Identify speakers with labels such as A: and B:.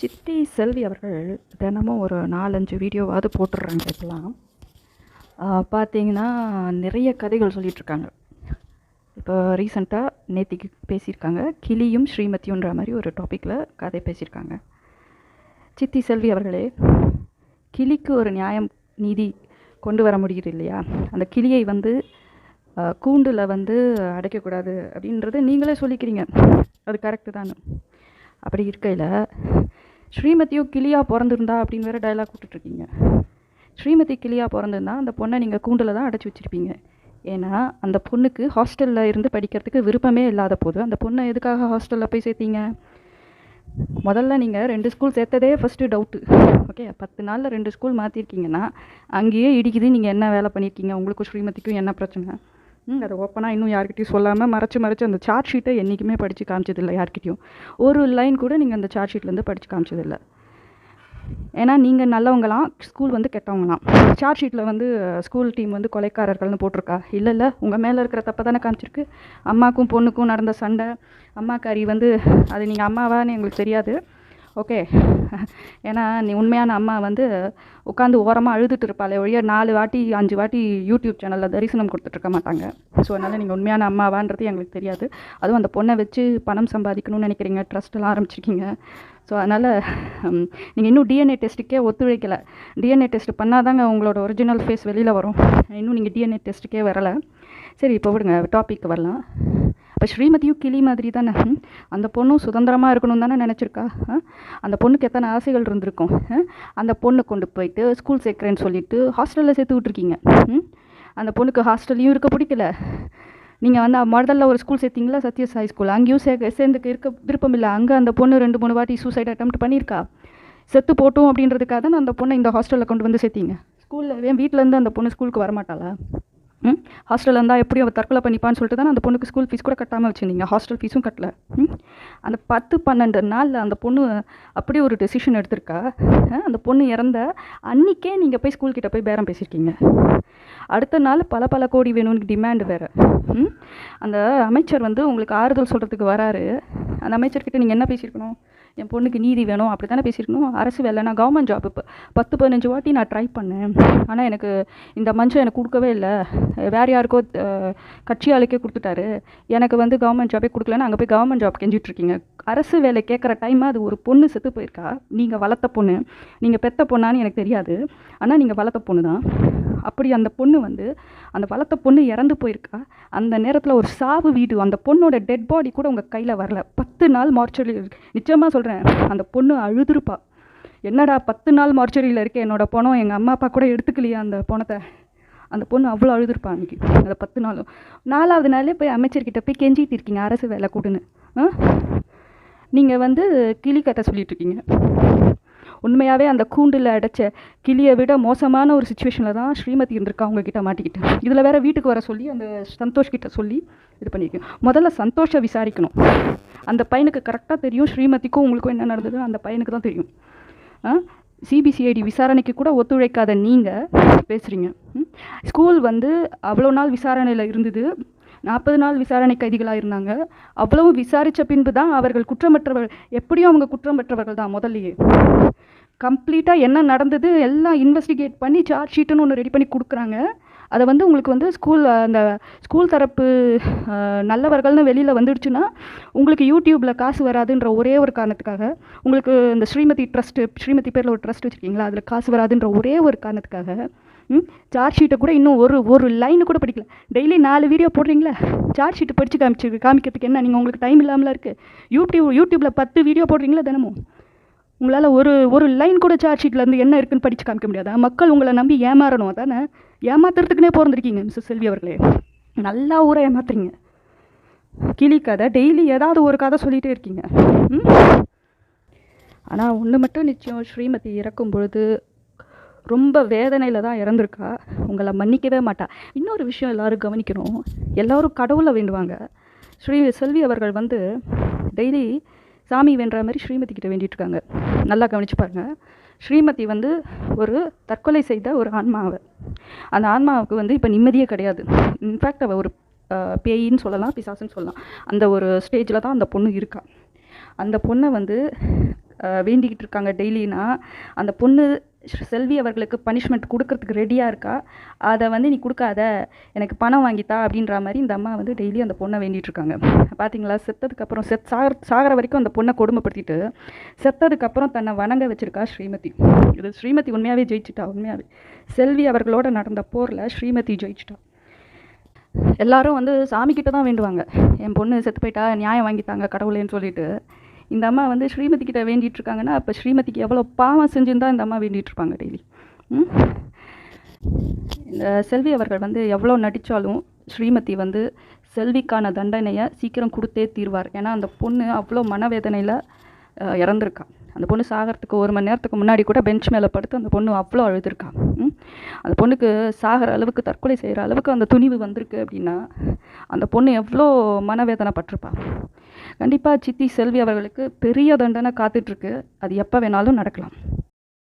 A: சித்தி செல்வி அவர்கள் தினமும் ஒரு நாலஞ்சு வீடியோவாவது போட்டுடுறாங்க இப்போலாம் பார்த்தீங்கன்னா நிறைய கதைகள் சொல்லிகிட்ருக்காங்க இப்போ ரீசண்டாக நேத்திக்கு பேசியிருக்காங்க. கிளியும் ஸ்ரீமதியுன்ற மாதிரி ஒரு டாப்பிக்கில் கதை பேசியிருக்காங்க. சித்தி செல்வி அவர்களே கிளிக்கு ஒரு நியாயம் நீதி கொண்டு வர முடியுது இல்லையா? அந்த கிளியை வந்து கூண்டில் வந்து அடைக்கக்கூடாது அப்படின்றது நீங்களே சொல்லிக்கிறீங்க. அது கரெக்டு தானே அப்படி இருக்கையில் ஸ்ரீமதியும் கிளியாக பிறந்திருந்தா அப்படின்னு வேறு டைலாக் விட்டுட்ருக்கீங்க ஸ்ரீமதி கிளியாக பிறந்திருந்தா அந்த பொண்ணை நீங்கள் கூண்டில் தான் அடைச்சி வச்சுருப்பீங்க. ஏன்னா அந்த பொண்ணுக்கு ஹாஸ்டலில் இருந்து படிக்கிறதுக்கு விருப்பமே இல்லாத போது அந்த பொண்ணை எதுக்காக ஹாஸ்டலில் போய் சேர்த்தீங்க? முதல்ல நீங்கள் ரெண்டு ஸ்கூல் சேர்த்ததே ஃபஸ்ட்டு டவுட்டு ஓகே பத்து நாளில் ரெண்டு ஸ்கூல் மாற்றிருக்கீங்கன்னா அங்கேயே இடிக்குது நீங்கள் என்ன வேலை பண்ணியிருக்கீங்க உங்களுக்கும் ஸ்ரீமதிக்கும் என்ன பிரச்சனை? அதை ஓப்பனாக இன்னும் யார்கிட்டையும் சொல்லாமல் மறைச்சு மறைச்சு அந்த சார்ட் ஷீட்டை என்றைக்குமே படித்து காமிச்சதில்லை யார்கிட்டையும். ஒரு லைன் கூட நீங்கள் அந்த சார்ட் ஷீட்லேருந்து படித்து காமிச்சதில்லை. ஏன்னா நீங்கள் நல்லவங்களாம் ஸ்கூல் வந்து கெட்டவங்களாம். சார்ட் ஷீட்டில் வந்து ஸ்கூல் டீம் வந்து கொலைக்காரர்கள்னு போட்டிருக்கா? இல்லை இல்லை. உங்கள் மேலே இருக்கிற தப்பை தானே காமிச்சிருக்கு? அம்மாக்கும் பொண்ணுக்கும் நடந்த சண்டை அம்மாக்காரி வந்து அது நீங்கள் அம்மாவான்னு எங்களுக்கு தெரியாது. ஓகே. ஏன்னா நீ உண்மையான அம்மா வந்து உட்காந்து ஓரமாக அழுதுட்டு இருப்பாளே ஒழிய நாலு வாட்டி அஞ்சு வாட்டி யூடியூப் சேனலில் தரிசனம் கொடுத்துட்ருக்க மாட்டாங்க. ஸோ அதனால் நீங்கள் உண்மையான அம்மாவான்றது எங்களுக்கு தெரியாது. அதுவும் அந்த பொண்ணை வச்சு பணம் சம்பாதிக்கணும்னு நினைக்கிறீங்க ட்ரஸ்ட்டெல்லாம் ஆரம்பிச்சிருக்கீங்க. ஸோ அதனால் நீங்கள் இன்னும் டிஎன்ஏ டெஸ்ட்டுக்கே ஒத்துழைக்கலை. டிஎன்ஏ டெஸ்ட் பண்ணால் தாங்க உங்களோட ஒரிஜினல் ஃபேஸ் வெளியில் வரும். இன்னும் நீங்கள் டிஎன்ஏ டெஸ்ட்டுக்கே வரலை. சரி இப்போ விடுங்க டாபிக் வரலாம். இப்போ ஸ்ரீமதியும் கிளி மாதிரி தானே அந்த பொண்ணும் சுதந்திரமாக இருக்கணும் தானே நினச்சிருக்கா? அந்த பொண்ணுக்கு எத்தனை ஆசைகள் இருந்திருக்கும்? அந்த பொண்ணை கொண்டு போயிட்டு ஸ்கூல் சேர்க்குறேன்னு சொல்லிட்டு ஹாஸ்டலில் சேர்த்து விட்ருக்கீங்க அந்த பொண்ணுக்கு ஹாஸ்டல்லையும் இருக்க பிடிக்கல. நீங்கள் வந்து முதல்ல ஒரு ஸ்கூல் சேர்த்திங்களா? சத்யஸ் ஹை ஸ்கூல் அங்கேயும் சே சேர்ந்துக்கு இருக்க விருப்பம் இல்லை. அங்கே அந்த பொண்ணு ரெண்டு மூணு வாட்டி சூசைட் அட்டம் பண்ணியிருக்கா. செத்து போட்டோம் அப்படின்றதுக்காக தான் அந்த பொண்ணை இந்த ஹாஸ்டலில் கொண்டு வந்து சேர்த்திங்க? ஸ்கூலில் ஏன் வீட்டிலேருந்து அந்த பொண்ணு ஸ்கூலுக்கு வரமாட்டாளா? ஹாஸ்டலில் இருந்தால் எப்படி அவள் தற்கொலை பண்ணிப்பான்னு சொல்லிட்டு தான் அந்த பொண்ணுக்கு ஸ்கூல் ஃபீஸ் கூட கட்டாமல் வச்சுருந்தீங்க. ஹாஸ்டல் ஃபீஸும் கட்டல. அந்த பத்து பன்னெண்டு நாளில் அந்த பொண்ணு அப்படியே ஒரு டெசிஷன் எடுத்திருக்கா. அந்த பொண்ணு இறந்த அன்றைக்கே நீங்கள் போய் ஸ்கூல் கிட்டே போய் பேரம் பேசியிருக்கீங்க. அடுத்த நாள் பல பல கோடி வேணும்னு டிமாண்டு வேறு. அந்த அமைச்சர் வந்து உங்களுக்கு ஆறுதல் சொல்கிறதுக்கு வராரு. அந்த அமைச்சர்கிட்ட நீங்கள் என்ன பேசியிருக்கணும்? என் பொண்ணுக்கு நீதி வேணும் அப்படி தானே பேசியிருக்கணும்? அரசு வேலை நான் கவர்மெண்ட் ஜாப் இப்போ. பத்து பதினஞ்சு வாட்டி நான் ட்ரை பண்ணேன். ஆனால் எனக்கு இந்த மஞ்சள் எனக்கு கொடுக்கவே இல்லை. வேறு யாருக்கோ கட்சி ஆளுக்கே கொடுத்துட்டாரு. எனக்கு வந்து கவர்மெண்ட் ஜாபே கொடுக்கலன்னு அங்கே போய் கவர்மெண்ட் ஜாப் கெஞ்சிட்ருக்கீங்க அரசு வேலை கேட்குற டைம் அது ஒரு பொண்ணு செத்து போயிருக்கா? நீங்கள் வளர்த்த பொண்ணு. நீங்கள் பெத்த பொண்ணான்னு எனக்கு தெரியாது. ஆனால் நீங்கள் வளர்த்த பொண்ணு தான் அப்படி அந்த பொண்ணு வந்து அந்த வளர்த்த பொண்ணு இறந்து போயிருக்கா. அந்த நேரத்தில் ஒரு சாவு வீடு அந்த பொண்ணோட டெட் பாடி கூட உங்கள் கையில் வரல. பத்து நாள் மார்ச்சரி நிச்சயமாக சொல்கிறேன் அந்த பொண்ணு அழுதுருப்பா. என்னடா பத்து நாள் மார்ச்சரியில் இருக்க என்னோட பணம் எங்கள் அம்மா அப்பா கூட எடுத்துக்கலையா அந்த பணத்தை? அந்த பொண்ணு அவ்வளோ அழுதுருப்பா அன்றைக்கி அந்த பத்து நாளும். நாலாவது நாளே போய் அமைச்சர்கிட்ட போய் கெஞ்சிட்டு இருக்கீங்க அரசு வேலை கூட்டுன்னு. நீங்கள் வந்து கிளி கட்ட சொல்லிட்டு இருக்கீங்க. உண்மையாகவே அந்த கூண்டில் அடைச்ச கிளியை விட மோசமான ஒரு சுச்சுவேஷனில் தான் ஸ்ரீமதி இருந்திருக்கா அவங்கக்கிட்ட மாட்டிக்கிட்டு. இதில் வேறு வீட்டுக்கு வர சொல்லி அந்த சந்தோஷ் கிட்ட சொல்லி இது பண்ணியிருக்கேன். முதல்ல சந்தோஷை விசாரிக்கணும். அந்த பையனுக்கு கரெக்டாக தெரியும் ஸ்ரீமதிக்கும் உங்களுக்கும் என்ன நடந்தது அந்த பையனுக்கு தான் தெரியும். சிபிசிஐடி விசாரணைக்கு கூட ஒத்துழைக்காத நீங்கள் பேசுகிறீங்க ஸ்கூல் வந்து அவ்வளோ நாள் விசாரணையில் இருந்தது. நாற்பது நாள் விசாரணை கைதிகளாக இருந்தாங்க அவ்வளவும் விசாரித்த பின்பு தான் அவர்கள் குற்றமற்றவர்கள் எப்படியும் அவங்க குற்றமற்றவர்கள் தான் முதல்லையே. கம்ப்ளீட்டாக என்ன நடந்தது எல்லாம் இன்வெஸ்டிகேட் பண்ணி சார்ஜ் ஷீட்டுன்னு ஒன்று ரெடி பண்ணி கொடுக்குறாங்க. அதை வந்து உங்களுக்கு வந்து ஸ்கூல் அந்த ஸ்கூல் தரப்பு நல்லவர்கள்னு வெளியில் வந்துடுச்சுன்னா உங்களுக்கு யூடியூப்பில் காசு வராதுன்ற ஒரே ஒரு காரணத்துக்காக உங்களுக்கு இந்த ஸ்ரீமதி ட்ரஸ்ட்டு ஸ்ரீமதி பேரில் ஒரு ட்ரஸ்ட் வச்சுருக்கீங்களா? அதில் காசு வராதுன்ற ஒரே ஒரு காரணத்துக்காக சார்ஜ் ஷீட்டை கூட இன்னும் ஒரு ஒரு லைனு கூட படிக்கல. டெய்லி நாலு வீடியோ போடுறீங்களா? சார்ஜ் ஷீட்டு படித்து காமிச்சு காமிக்கிறதுக்கு என்ன? நீங்கள் உங்களுக்கு டைம் இல்லாமலாம் இருக்குது யூடியூப் யூடியூப்பில் பத்து வீடியோ போடுறீங்களா தினமும்? உங்களால் ஒரு ஒரு லைன் கூட சார்ஜ் ஷீட்லேருந்து என்ன இருக்குன்னு படித்து காமிக்க முடியாதா? மக்கள் உங்களை நம்பி ஏமாறணும் அதானே? ஏமாத்துறதுக்குனே பிறந்திருக்கீங்க மிஸ்ஸஸ் செல்வி அவர்களே. நல்லா ஊரை ஏமாத்துறீங்க. கிளி கதை டெய்லி ஏதாவது ஒரு கதை சொல்லிகிட்டே இருக்கீங்க. ஆனால் ஒன்று மட்டும் நிச்சயம் ஸ்ரீமதி இறக்கும் பொழுது ரொம்ப வேதனையில் தான் இறந்துருக்கா. உங்களை மன்னிக்கவே மாட்டா. இன்னொரு விஷயம் எல்லோரும் கவனிக்கணும். எல்லோரும் கடவுளை வேண்டுவாங்க. ஸ்ரீ செல்வி அவர்கள் வந்து டெய்லி சாமி வேண்டுற மாதிரி ஸ்ரீமதி கிட்ட வேண்டிகிட்ருக்காங்க நல்லா கவனிச்சு பாருங்கள் ஸ்ரீமதி வந்து ஒரு தற்கொலை செய்த ஒரு ஆன்மாவை அந்த ஆன்மாவுக்கு வந்து இப்போ நிம்மதியே கிடையாது. இன்ஃபேக்ட் அவள் ஒரு பேயின்னு சொல்லலாம் பிசாசுன்னு சொல்லலாம். அந்த ஒரு ஸ்டேஜில் தான் அந்த பொண்ணு இருக்கா. அந்த பொண்ணை வந்து வேண்டிக்கிட்டு இருக்காங்க டெய்லினா அந்த பொண்ணு செல்வி அவர்களுக்கு பனிஷ்மெண்ட் கொடுக்கறதுக்கு ரெடியாக இருக்கா? அதை வந்து நீ கொடுக்காத எனக்கு பணம் வாங்கித்தா அப்படின்ற மாதிரி இந்த அம்மா வந்து டெய்லி அந்த பொண்ணை வேண்டிகிட்ருக்காங்க பார்த்தீங்களா செத்ததுக்கப்புறம் செத் சாகிற சாகிற வரைக்கும் அந்த பொண்ணை கொடுமைப்படுத்திட்டு செத்ததுக்கப்புறம் தன்னை வணங்க வச்சுருக்கா ஸ்ரீமதி. இது ஸ்ரீமதி உண்மையாகவே ஜெயிச்சிட்டா? உண்மையாகவே செல்வி அவர்களோட நடந்த போரில் ஸ்ரீமதி ஜெயிச்சிட்டா. எல்லாரும் வந்து சாமிக்கிட்ட தான் வேண்டுவாங்க. என் பொண்ணு செத்து போயிட்டா நியாயம் வாங்கித்தாங்க கடவுளேன்னு சொல்லிட்டு. இந்த அம்மா வந்து ஸ்ரீமதி கிட்ட வேண்டிட்டு இருக்காங்கன்னா அப்போ ஸ்ரீமதிக்கு எவ்வளோ பாவம் செஞ்சுருந்தா இந்த அம்மா வேண்டிகிட்டு இருப்பாங்க டெய்லி இந்த செல்வி அவர்கள் வந்து எவ்வளோ நடித்தாலும் ஸ்ரீமதி வந்து செல்விக்கான தண்டனையை சீக்கிரம் கொடுத்தே தீர்வார். ஏன்னா அந்த பொண்ணு அவ்வளோ மனவேதனையில் இறந்துருக்கான் அந்த பொண்ணு சாகிறதுக்கு ஒரு மணி நேரத்துக்கு முன்னாடி கூட பெஞ்ச் மேலே படுத்து அந்த பொண்ணு அவ்வளோ அழுதுருக்கா. அந்த பொண்ணுக்கு சாகிற அளவுக்கு தற்கொலை செய்கிற அளவுக்கு அந்த துணிவு வந்திருக்கு அப்படின்னா அந்த பொண்ணு எவ்வளோ மனவேதனை பட்டிருப்பா கண்டிப்பாக சித்தி செல்வி அவர்களுக்கு பெரிய தண்டனை காத்துட்ருக்கு அது எப்போ வேணாலும் நடக்கலாம்.